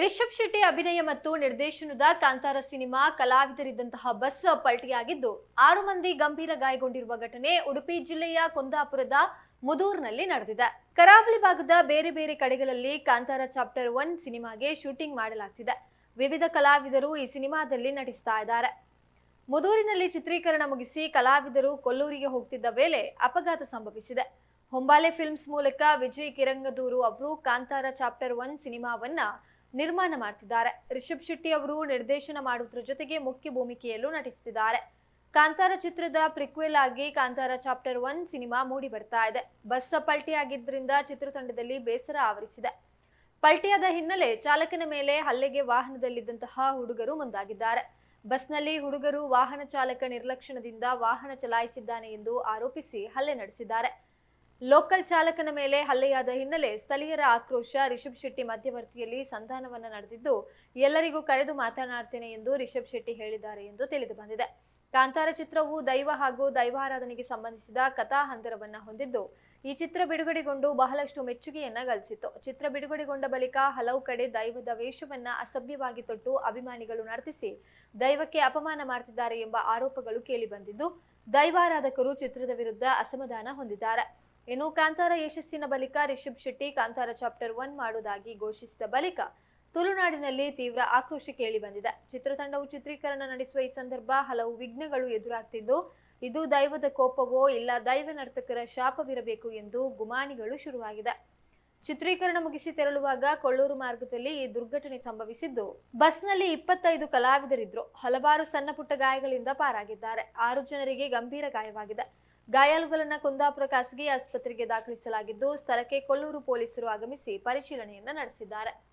ರಿಷಬ್ ಶೆಟ್ಟಿ ಅಭಿನಯ ಮತ್ತು ನಿರ್ದೇಶನದ ಕಾಂತಾರ ಸಿನಿಮಾ ಕಲಾವಿದರಿದ್ದಂತಹ ಬಸ್ ಪಲ್ಟಿಯಾಗಿದ್ದು, ಆರು ಮಂದಿ ಗಂಭೀರ ಗಾಯಗೊಂಡಿರುವ ಘಟನೆ ಉಡುಪಿ ಜಿಲ್ಲೆಯ ಕುಂದಾಪುರದ ಮುದೂರ್ನಲ್ಲಿ ನಡೆದಿದೆ. ಕರಾವಳಿ ಭಾಗದ ಬೇರೆ ಬೇರೆ ಕಡೆಗಳಲ್ಲಿ ಕಾಂತಾರ ಚಾಪ್ಟರ್ ಒನ್ ಸಿನಿಮಾಗೆ ಶೂಟಿಂಗ್ ಮಾಡಲಾಗ್ತಿದೆ. ವಿವಿಧ ಕಲಾವಿದರು ಈ ಸಿನಿಮಾದಲ್ಲಿ ನಟಿಸ್ತಾ ಇದ್ದಾರೆ. ಮುದೂರಿನಲ್ಲಿ ಚಿತ್ರೀಕರಣ ಮುಗಿಸಿ ಕಲಾವಿದರು ಕೊಲ್ಲೂರಿಗೆ ಹೋಗ್ತಿದ್ದ ವೇಳೆ ಅಪಘಾತ ಸಂಭವಿಸಿದೆ. ಹೊಂಬಾಲೆ ಫಿಲ್ಮ್ಸ್ ಮೂಲಕ ವಿಜಯ್ ಕಿರಂಗದೂರು ಅವರು ಕಾಂತಾರ ಚಾಪ್ಟರ್ ಒನ್ ಸಿನಿಮಾವನ್ನ ನಿರ್ಮಾಣ ಮಾಡ್ತಿದ್ದಾರೆ. ರಿಷಬ್ ಶೆಟ್ಟಿ ಅವರು ನಿರ್ದೇಶನ ಮಾಡುವುದರ ಜೊತೆಗೆ ಮುಖ್ಯ ಭೂಮಿಕೆಯಲ್ಲೂ ನಟಿಸುತ್ತಿದ್ದಾರೆ ಕಾಂತಾರ ಚಿತ್ರದ ಪ್ರಿಕ್ವೆಲ್ ಆಗಿ ಕಾಂತಾರ ಚಾಪ್ಟರ್ ಒನ್ ಸಿನಿಮಾ ಮೂಡಿ ಬರ್ತಾ ಇದೆ. ಬಸ್ ಪಲ್ಟಿಯಾಗಿದ್ದರಿಂದ ಚಿತ್ರತಂಡದಲ್ಲಿ ಬೇಸರ ಆವರಿಸಿದೆ. ಪಲ್ಟಿಯಾದ ಹಿನ್ನೆಲೆ ಚಾಲಕನ ಮೇಲೆ ಹಲ್ಲೆಗೆ ವಾಹನದಲ್ಲಿದ್ದಂತಹ ಹುಡುಗರು ಮುಂದಾಗಿದ್ದಾರೆ. ಬಸ್ನಲ್ಲಿ ಹುಡುಗರು ವಾಹನ ಚಾಲಕ ನಿರ್ಲಕ್ಷಣದಿಂದ ವಾಹನ ಚಲಾಯಿಸಿದ್ದಾನೆ ಎಂದು ಆರೋಪಿಸಿ ಹಲ್ಲೆ ನಡೆಸಿದ್ದಾರೆ. ಲೋಕಲ್ ಚಾಲಕನ ಮೇಲೆ ಹಲ್ಲೆಯಾದ ಹಿನ್ನೆಲೆ ಸ್ಥಳೀಯರ ಆಕ್ರೋಶ. ರಿಷಬ್ ಶೆಟ್ಟಿ ಮಧ್ಯವರ್ತಿಯಲ್ಲಿ ಸಂಧಾನವನ್ನ ನಡೆದಿದ್ದು, ಎಲ್ಲರಿಗೂ ಕರೆದು ಮಾತನಾಡ್ತೇನೆ ಎಂದು ರಿಷಬ್ ಶೆಟ್ಟಿ ಹೇಳಿದ್ದಾರೆ ಎಂದು ತಿಳಿದು ಬಂದಿದೆ. ಕಾಂತಾರ ಚಿತ್ರವು ದೈವ ಹಾಗೂ ದೈವಾರಾಧನೆಗೆ ಸಂಬಂಧಿಸಿದ ಕಥಾ ಹಂದರವನ್ನ ಹೊಂದಿದ್ದು, ಈ ಚಿತ್ರ ಬಿಡುಗಡೆಗೊಂಡು ಬಹಳಷ್ಟು ಮೆಚ್ಚುಗೆಯನ್ನ ಗಳಿಸಿತ್ತು. ಚಿತ್ರ ಬಿಡುಗಡೆಗೊಂಡ ಬಳಿಕ ಹಲವು ಕಡೆ ದೈವದ ವೇಷವನ್ನ ಅಸಭ್ಯವಾಗಿ ತೊಟ್ಟು ಅಭಿಮಾನಿಗಳು ನರ್ತಿಸಿ, ದೈವಕ್ಕೆ ಅಪಮಾನ ಮಾಡ್ತಿದ್ದಾರೆ ಎಂಬ ಆರೋಪಗಳು ಕೇಳಿಬಂದಿದ್ದು ದೈವಾರಾಧಕರು ಚಿತ್ರದ ವಿರುದ್ಧ ಅಸಮಾಧಾನ ಹೊಂದಿದ್ದಾರೆ. ಇನ್ನು ಕಾಂತಾರ ಯಶಸ್ಸಿನ ಬಳಿಕ ರಿಷಬ್ ಶೆಟ್ಟಿ ಕಾಂತಾರ ಚಾಪ್ಟರ್ ಒನ್ ಮಾಡುವುದಾಗಿ ಘೋಷಿಸಿದ ಬಳಿಕ ತುಳುನಾಡಿನಲ್ಲಿ ತೀವ್ರ ಆಕ್ರೋಶ ಕೇಳಿ ಬಂದಿದೆ. ಚಿತ್ರತಂಡವು ಚಿತ್ರೀಕರಣ ನಡೆಸುವ ಈ ಸಂದರ್ಭ ಹಲವು ವಿಘ್ನಗಳು ಎದುರಾಗ್ತಿದ್ದು, ಇದು ದೈವದ ಕೋಪವೋ ಇಲ್ಲ ದೈವ ನರ್ತಕರ ಶಾಪವಿರಬೇಕು ಎಂದು ಗುಮಾನಿಗಳು ಶುರುವಾಗಿದೆ. ಚಿತ್ರೀಕರಣ ಮುಗಿಸಿ ತೆರಳುವಾಗ ಕೊಳ್ಳೂರು ಮಾರ್ಗದಲ್ಲಿ ಈ ದುರ್ಘಟನೆ ಸಂಭವಿಸಿದ್ದು, ಬಸ್ನಲ್ಲಿ ಇಪ್ಪತ್ತೈದು ಕಲಾವಿದರಿದ್ರು. ಹಲವಾರು ಸಣ್ಣ ಪುಟ್ಟ ಗಾಯಗಳಿಂದ ಪಾರಾಗಿದ್ದಾರೆ. ಆರು ಜನರಿಗೆ ಗಂಭೀರ ಗಾಯವಾಗಿದೆ. ಗಾಯಾಳುಗಳನ್ನ ಕುಂದಾಪುರ ಖಾಸಗಿ ಆಸ್ಪತ್ರೆಗೆ ದಾಖಲಿಸಲಾಗಿದ್ದು ಸ್ಥಳಕ್ಕೆ ಕೊಲ್ಲೂರು ಪೊಲೀಸರು ಆಗಮಿಸಿ ಪರಿಶೀಲನೆಯನ್ನ ನಡೆಸಿದ್ದಾರೆ.